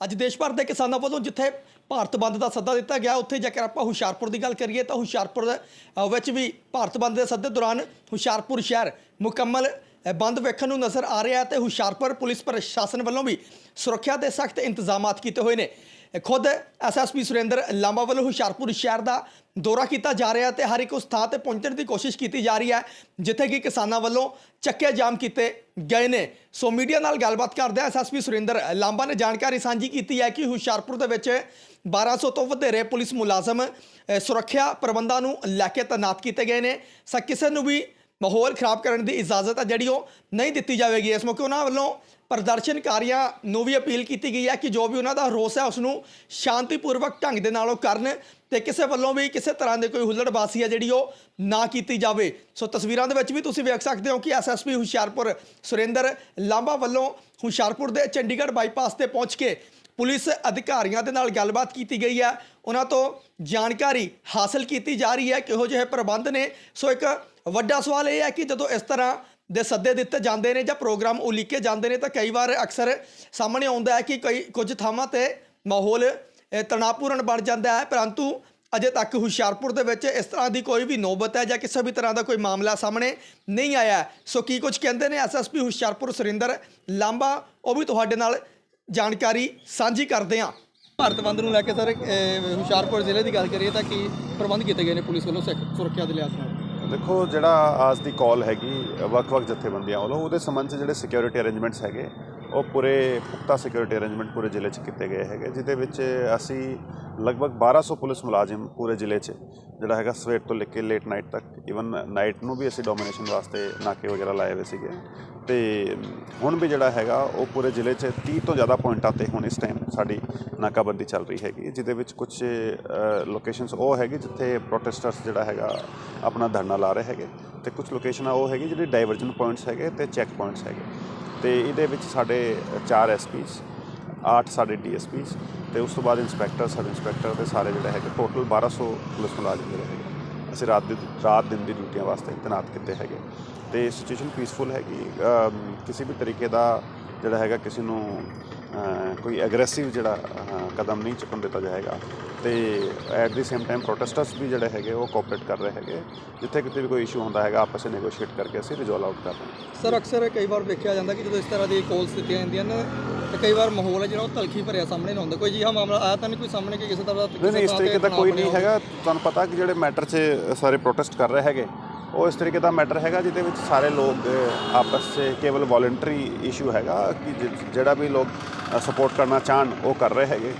ਅੱਜ ਦੇਸ਼ ਭਰ ਦੇ ਕਿਸਾਨਾਂ ਵੱਲੋਂ ਜਿੱਥੇ ਭਾਰਤ ਬੰਦ ਦਾ ਸੱਦਾ ਦਿੱਤਾ ਗਿਆ, ਉੱਥੇ ਜੇਕਰ ਆਪਾਂ ਹੁਸ਼ਿਆਰਪੁਰ ਦੀ ਗੱਲ ਕਰੀਏ ਤਾਂ ਹੁਸ਼ਿਆਰਪੁਰ ਵਿੱਚ ਵੀ ਭਾਰਤ ਬੰਦ ਦੇ ਸੱਦੇ ਦੌਰਾਨ ਹੁਸ਼ਿਆਰਪੁਰ ਸ਼ਹਿਰ ਮੁਕੰਮਲ ਬੰਦ ਵੇਖਣ ਨੂੰ ਨਜ਼ਰ ਆ ਰਿਹਾ ਹੈ ਤੇ ਹੁਸ਼ਿਆਰਪੁਰ ਪੁਲਿਸ ਪ੍ਰਸ਼ਾਸਨ ਵੱਲੋਂ ਵੀ ਸੁਰੱਖਿਆ ਦੇ ਸਖਤ ਇੰਤਜ਼ਾਮਾਤ ਕੀਤੇ ਹੋਏ ਨੇ। ਖੁਦ ਐਸਐਸਪੀ ਸੁਰਿੰਦਰ ਲਾਂਬਾ ਵੱਲੋਂ ਹੁਸ਼ਿਆਰਪੁਰ ਸ਼ਹਿਰ ਦਾ ਦੌਰਾ ਕੀਤਾ ਜਾ ਰਿਹਾ ਤੇ ਹਰ ਇੱਕ ਉਸ ਥਾਂ ਤੇ ਪਹੁੰਚਣ ਦੀ ਕੋਸ਼ਿਸ਼ ਕੀਤੀ ਜਾ ਰਹੀ ਹੈ, ਜਿੱਥੇ ਕਿ ਕਿਸਾਨਾਂ ਵੱਲੋਂ ਚੱਕੇ ਜਾਮ ਕੀਤੇ ਗਏ ਨੇ। ਸੋ ਮੀਡੀਆ ਨਾਲ ਗੱਲਬਾਤ ਕਰਦੇ ਐਸਐਸਪੀ ਸੁਰਿੰਦਰ ਲਾਂਬਾ ਨੇ ਜਾਣਕਾਰੀ ਸਾਂਝੀ ਕੀਤੀ ਹੈ ਕਿ ਹੁਸ਼ਿਆਰਪੁਰ ਦੇ ਵਿੱਚ 1200 ਤੋਂ ਵਧੇਰੇ ਪੁਲਿਸ ਮੁਲਾਜ਼ਮ ਸੁਰੱਖਿਆ ਪ੍ਰਬੰਧਾਂ ਨੂੰ ਲੈ ਕੇ ਤੈਨਾਤ ਕੀਤੇ ਗਏ ਨੇ। ਸਾ ਕਿਸੇ ਨੂੰ ਵੀ ਮਾਹੌਲ ਖਰਾਬ ਕਰਨ ਦੀ ਇਜਾਜ਼ਤ ਹੈ ਜਿਹੜੀ ਉਹ ਨਹੀਂ ਦਿੱਤੀ ਜਾਵੇਗੀ। ਇਸ ਮੌਕੇ ਉਹਨਾਂ ਵੱਲੋਂ ਪ੍ਰਦਰਸ਼ਨਕਾਰੀਆਂ ਨੂੰ ਵੀ ਅਪੀਲ ਕੀਤੀ ਗਈ ਹੈ ਕਿ ਜੋ ਵੀ ਉਹਨਾਂ ਦਾ ਰੋਸ ਹੈ ਉਸ ਨੂੰ ਸ਼ਾਂਤੀਪੂਰਵਕ ਢੰਗ ਦੇ ਨਾਲ ਉਹ ਕਰਨ ਤੇ ਕਿਸੇ ਵੱਲੋਂ ਵੀ ਕਿਸੇ ਤਰ੍ਹਾਂ ਦੇ ਕੋਈ ਹੁੱਲੜਬਾਜ਼ੀ ਹੈ ਜਿਹੜੀ ਉਹ ਨਾ ਕੀਤੀ ਜਾਵੇ। ਸੋ ਤਸਵੀਰਾਂ ਦੇ ਵਿੱਚ ਵੀ ਤੁਸੀਂ ਵੇਖ ਸਕਦੇ ਹੋ ਕਿ ਐਸਐਸਪੀ ਹੁਸ਼ਿਆਰਪੁਰ ਸੁਰਿੰਦਰ ਲਾਂਬਾ ਵੱਲੋਂ ਹੁਸ਼ਿਆਰਪੁਰ ਦੇ ਚੰਡੀਗੜ੍ਹ ਬਾਈਪਾਸ ਤੇ ਪਹੁੰਚ ਕੇ ਪੁਲਿਸ ਅਧਿਕਾਰੀਆਂ ਦੇ ਨਾਲ ਗੱਲਬਾਤ ਕੀਤੀ ਗਈ ਹੈ। ਉਹਨਾਂ ਤੋਂ ਜਾਣਕਾਰੀ ਹਾਸਲ ਕੀਤੀ ਜਾ ਰਹੀ ਹੈ ਕਿਹੋ ਜਿਹੇ ਪ੍ਰਬੰਧ ਨੇ। ਸੋ ਇੱਕ ਵੱਡਾ ਸਵਾਲ ਇਹ ਹੈ ਕਿ ਜਦੋਂ ਇਸ ਤਰ੍ਹਾਂ ਦੇ ਸੱਦੇ ਦਿੱਤੇ ਜਾਂਦੇ ਨੇ ਜਾਂ ਪ੍ਰੋਗਰਾਮ ਉਲੀਕੇ ਜਾਂਦੇ ਨੇ ਤਾਂ ਕਈ ਵਾਰ ਅਕਸਰ ਸਾਹਮਣੇ ਆਉਂਦਾ ਹੈ ਕਿ ਕਈ ਕੁਝ ਥਾਵਾਂ ਤੇ ਮਾਹੌਲ ਅ, ਤਣਾਅਪੂਰਨ ਬਣ ਜਾਂਦਾ ਹੈ। ਪਰੰਤੂ ਅਜੇ ਤੱਕ ਹੁਸ਼ਿਆਰਪੁਰ ਦੇ ਵਿੱਚ ਇਸ ਤਰ੍ਹਾਂ ਦੀ ਕੋਈ ਵੀ ਨੌਬਤ ਹੈ ਜਾਂ ਕਿਸੇ ਵੀ ਤਰ੍ਹਾਂ ਦਾ ਕੋਈ ਮਾਮਲਾ ਸਾਹਮਣੇ ਨਹੀਂ ਆਇਆ ਸੋ ਕੀ ਕੁਝ ਕਹਿੰਦੇ ਨੇ ਐਸਐਸਪੀ ਹੁਸ਼ਿਆਰਪੁਰ ਸੁਰਿੰਦਰ ਲਾਂਬਾ ਉਹ ਵੀ ਤੁਹਾਡੇ ਨਾਲ ਜਾਣਕਾਰੀ ਸਾਂਝੀ ਕਰਦੇ ਹਾਂ। ਭਾਰਤ ਬੰਦ ਨੂੰ ਲੈ ਕੇ ਸਰ ਹੁਸ਼ਿਆਰਪੁਰ ਜ਼ਿਲ੍ਹੇ ਦੀ ਗੱਲ ਕਰੀਏ ਤਾਂ ਕੀ ਪ੍ਰਬੰਧ ਕੀਤੇ ਗਏ ਨੇ ਪੁਲਿਸ ਵੱਲੋਂ ਸੁਰੱਖਿਆ ਦੇ ਲਿਹਾਜ਼ ਨਾਲ? ਦੇਖੋ ਜਿਹੜਾ ਅੱਜ ਦੀ ਕਾਲ ਹੈਗੀ ਵੱਖ-ਵੱਖ ਜਥੇਬੰਦੀਆਂ ਵੱਲੋਂ ਉਹਦੇ ਸੰਬੰਧ 'ਚ ਜਿਹੜੇ ਸਿਕਿਉਰਿਟੀ ਅਰੇਂਜਮੈਂਟਸ ਹੈਗੇ ਉਹ ਪੂਰੇ ਪੁਖਤਾ ਸਿਕਿਉਰਿਟੀ ਅਰੇਂਜਮੈਂਟ ਪੂਰੇ ਜ਼ਿਲ੍ਹੇ 'ਚ ਕੀਤੇ ਗਏ ਹੈਗੇ, ਜਿਹਦੇ ਵਿੱਚ ਅਸੀਂ ਲਗਭਗ 1200 ਪੁਲਿਸ ਮੁਲਾਜ਼ਮ ਪੂਰੇ ਜ਼ਿਲ੍ਹੇ 'ਚ, ਜਿਹੜਾ ਹੈਗਾ ਸਵੇਰ ਤੋਂ ਲੈ ਕੇ ਲੇਟ ਨਾਈਟ ਤੱਕ ਇਵਨ ਨਾਈਟ ਨੂੰ ਵੀ ਅਸੀਂ ਡੋਮੀਨੇਸ਼ਨ ਵਾਸਤੇ ਨਾਕੇ ਵਗੈਰਾ ਲਾਏ ਹੋਏ ਸੀਗੇ। ਤੇ ਹੁਣ ਵੀ ਜਿਹੜਾ ਹੈਗਾ, ਉਹ ਪੂਰੇ ਜ਼ਿਲ੍ਹੇ 'ਚ 30 ਤੋਂ ਜ਼ਿਆਦਾ ਪੁਆਇੰਟਾਂ ਤੇ ਹੁਣ ਇਸ ਟਾਈਮ ਸਾਡੀ ਨਾਕਾਬੰਦੀ ਚੱਲ ਰਹੀ ਹੈਗੀ, ਜਿਹਦੇ ਵਿੱਚ ਕੁਝ ਲੋਕੇਸ਼ਨਸ ਉਹ ਹੈਗੀ ਜਿੱਥੇ ਪ੍ਰੋਟੈਸਟਰਸ ਜਿਹੜਾ ਹੈਗਾ ਆਪਣਾ ਧਰਨਾ ਲਾ ਰਹੇ ਹੈਗੇ, ਤੇ ਕੁਝ ਲੋਕੇਸ਼ਨਾਂ ਉਹ ਹੈਗੀ ਜਿਹੜੀ ਡਾਇਵਰਜਨ ਪੁਆਇੰਟਸ ਹੈਗੇ ਤੇ ਚੈੱਕ ਪੁਆਇੰਟਸ ਹੈਗੇ। ਤੇ ਇਹਦੇ ਵਿੱਚ ਸਾਡੇ 4 ਐਸਪੀਸ 8 ਸਾਡੇ ਡੀਐਸਪੀਸ ਤੇ ਉਸ ਤੋਂ ਬਾਅਦ ਇੰਸਪੈਕਟਰ ਸਬ ਇੰਸਪੈਕਟਰ ਤੇ ਸਾਰੇ ਜਿਹੜੇ ਹੈਗੇ ਟੋਟਲ 1200 ਪੁਲਿਸ ਮੁਲਾਜ਼ਮ ਜਿਹੜੇ ਹੈਗੇ। ਅਸੀਂ ਰਾਤ ਦੀ, ਰਾਤ ਦਿਨ ਦੀ ਡਿਊਟੀਆਂ ਵਾਸਤੇ ਤੈਨਾਤ ਕੀਤੇ ਹੈਗੇ। ਤੇ ਸਿਚੁਏਸ਼ਨ ਪੀਸਫੁਲ ਹੈਗੀ। ਕਿਸੇ ਵੀ ਤਰੀਕੇ ਦਾ ਜਿਹੜਾ ਹੈਗਾ, ਕਿਸੇ ਨੂੰ ਕੋਈ ਐਗਰੈਸਿਵ ਜਿਹੜਾ ਕਦਮ ਨਹੀਂ ਚੁੱਕਣ ਦਿੱਤਾ ਜਾਏਗਾ। ਤੇ at the same time protesters ਵੀ ਜਿਹੜੇ ਹੈਗੇ ਉਹ ਕੋਆਪਰੇਟ ਕਰ ਰਹੇ ਹੈਗੇ। ਜਿੱਥੇ ਕਿਤੇ ਵੀ ਕੋਈ ਇਸ਼ੂ ਹੁੰਦਾ ਹੈਗਾ ਆਪਸ ਵਿੱਚ ਨੈਗੋਸ਼ੀਏਟ ਕਰਕੇ ਅਸੀਂ ਰਿਜ਼ੋਲਵ ਆਊਟ ਕਰ ਰਹੇ ਹਾਂ। ਸਰ ਅਕਸਰ ਕਈ ਵਾਰ ਵੇਖਿਆ ਜਾਂਦਾ ਕਿ ਜਦੋਂ ਇਸ ਤਰ੍ਹਾਂ ਦੀ ਕਾਲਸ ਦਿੱਤੀਆਂ ਜਾਂਦੀਆਂ ਨੇ ਤਾਂ ਕਈ ਵਾਰ ਮਾਹੌਲ ਹੈ ਜਿਹੜਾ ਉਹ ਤਲਖੀ ਭਰਿਆ ਸਾਹਮਣੇ ਨਾ ਹੁੰਦਾ। ਕੋਈ ਜਿਹਾ ਮਾਮਲਾ ਆਇਆ ਤਾਂ ਨਹੀਂ ਕੋਈ ਸਾਹਮਣੇ ਕਿ ਕਿਸੇ ਤਰ੍ਹਾਂ ਦਾ ਨਹੀਂ ਇਸ ਤਰੀਕੇ ਦਾ ਕੋਈ ਨਹੀਂ ਹੈਗਾ। ਤੁਹਾਨੂੰ ਪਤਾ ਕਿ ਜਿਹੜੇ ਮੈਟਰ 'ਚ ਸਾਰੇ ਪ੍ਰੋਟੈਸਟ ਕਰ ਰਹੇ ਹੈਗੇ ਉਹ ਇਸ ਤਰੀਕੇ ਦਾ ਮੈਟਰ ਹੈਗਾ ਜਿਹਦੇ ਵਿੱਚ ਸਾਰੇ ਲੋਕ ਆਪਸ 'ਚ ਕੇਵਲ ਵੋਲੰਟਰੀ ਇਸ਼ੂ ਹੈਗਾ ਕਿ ਜਿਹੜਾ ਵੀ ਲੋਕ ਸਪੋਰਟ ਕਰਨਾ ਚਾਹਣ, ਉਹ ਕਰ ਰਹੇ ਹੈਗੇ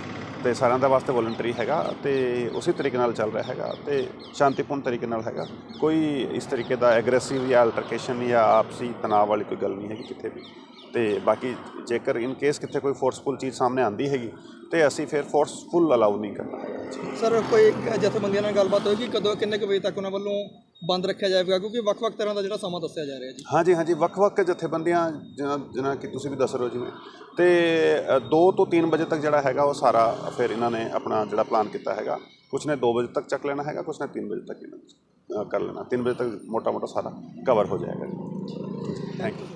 ਤੇ ਸਾਰਿਆਂ ਦਾ ਵਾਸਤੇ ਵੋਲੰਟਰੀ ਹੈਗਾ ਤੇ ਉਸੇ ਤਰੀਕੇ ਨਾਲ ਚੱਲ ਰਿਹਾ ਹੈਗਾ ਤੇ ਸ਼ਾਂਤੀਪੂਰਨ ਤਰੀਕੇ ਨਾਲ ਹੈਗਾ। ਕੋਈ ਇਸ ਤਰੀਕੇ ਦਾ ਐਗਰੈਸਿਵ ਜਾਂ ਅਲਟਰਕੇਸ਼ਨ ਜਾਂ ਆਪਸੀ ਤਣਾਅ ਵਾਲੀ ਕੋਈ ਗੱਲ ਨਹੀਂ ਹੈਗੀ ਕਿਤੇ ਵੀ। ਤੇ ਬਾਕੀ ਜੇਕਰ ਇਨ ਕੇਸ ਕਿਤੇ ਕੋਈ ਫੋਰਸਫੁਲ ਚੀਜ਼ ਸਾਹਮਣੇ ਆਂਦੀ ਹੈਗੀ, ਤੇ ਅਸੀਂ ਫਿਰ ਫੋਰਸਫੁਲ ਅਲਾਉ ਨਹੀਂ ਕਰਨਾ ਹੈਗਾ। ਸਰ, ਕੋਈ ਜਥੇਬੰਦੀਆਂ ਨਾਲ ਗੱਲਬਾਤ ਹੋਏਗੀ? ਕਦੋਂ, ਕਿੰਨੇ ਕੁ ਵਜੇ ਤੱਕ ਉਹਨਾਂ ਵੱਲੋਂ ਬੰਦ ਰੱਖਿਆ ਜਾਵੇਗਾ ਕਿਉਂਕਿ ਵੱਖ-ਵੱਖ ਤਰ੍ਹਾਂ ਦਾ ਜਿਹੜਾ ਸਮਾਂ ਦੱਸਿਆ ਜਾ ਰਿਹਾ ਜੀ। ਹਾਂਜੀ ਹਾਂਜੀ, ਵੱਖ-ਵੱਖ ਜਥੇਬੰਦੀਆਂ ਜਿਨ੍ਹਾਂ ਜਿਨ੍ਹਾਂ ਕਿ ਤੁਸੀਂ ਵੀ ਦੱਸ ਰਹੇ ਹੋ ਜਿਵੇਂ। ਤੇ 2 ਤੋਂ 3 ਵਜੇ ਤੱਕ ਜਿਹੜਾ ਹੈਗਾ ਉਹ ਸਾਰਾ ਫਿਰ ਇਹਨਾਂ ਨੇ ਆਪਣਾ ਜਿਹੜਾ ਪਲਾਨ ਕੀਤਾ ਹੈਗਾ। ਕੁਛ ਨੇ 2 ਵਜੇ ਤੱਕ ਚੱਕ ਲੈਣਾ ਹੈਗਾ, ਕੁਛ ਨੇ 3 ਵਜੇ ਤੱਕ ਇਹਨਾਂ ਕਰ ਲੈਣਾ। 3 ਵਜੇ ਤੱਕ ਮੋਟਾ-ਮੋਟਾ ਸਾਰਾ ਕਵਰ ਹੋ ਜਾਏਗਾ ਜੀ। Thank you